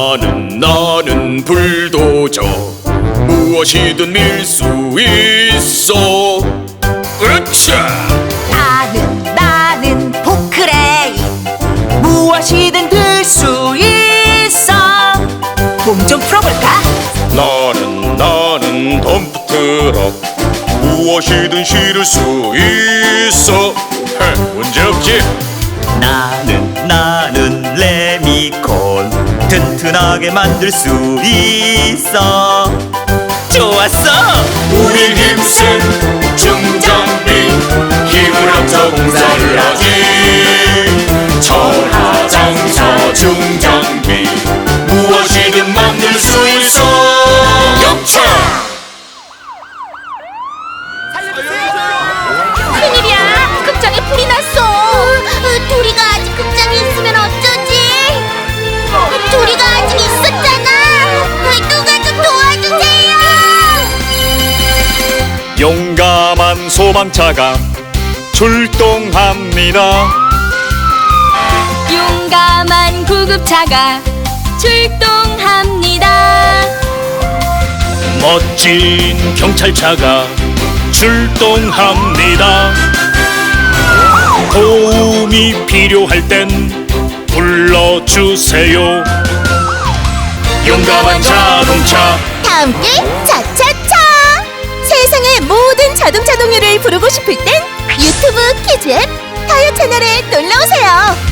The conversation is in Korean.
나는 나는 불도저. 무엇이든 밀 수 있어. 으쌰! 나는 나는 포크레인 무엇이든 들 수 있어. 몸 좀 풀어볼까? 나는 나는 덤프트럭. 무엇이든 실을 수 있어. 헤, 문제 없지. 나는 나는 튼튼하게 만들 수 있어. 좋았어. 우리 힘쓴 중장비 힘을 합쳐 공사를 하지. 천하장사 중장비 무엇이든 소방차가 출동합니다. 용감한 구급차가 출동합니다. 멋진 경찰차가 출동합니다. 도움이 필요할 땐 불러주세요. 용감한 자동차. 다음 게 차차 부르고 싶을 땐 유튜브 키즈 앱 타요 채널에 놀러오세요!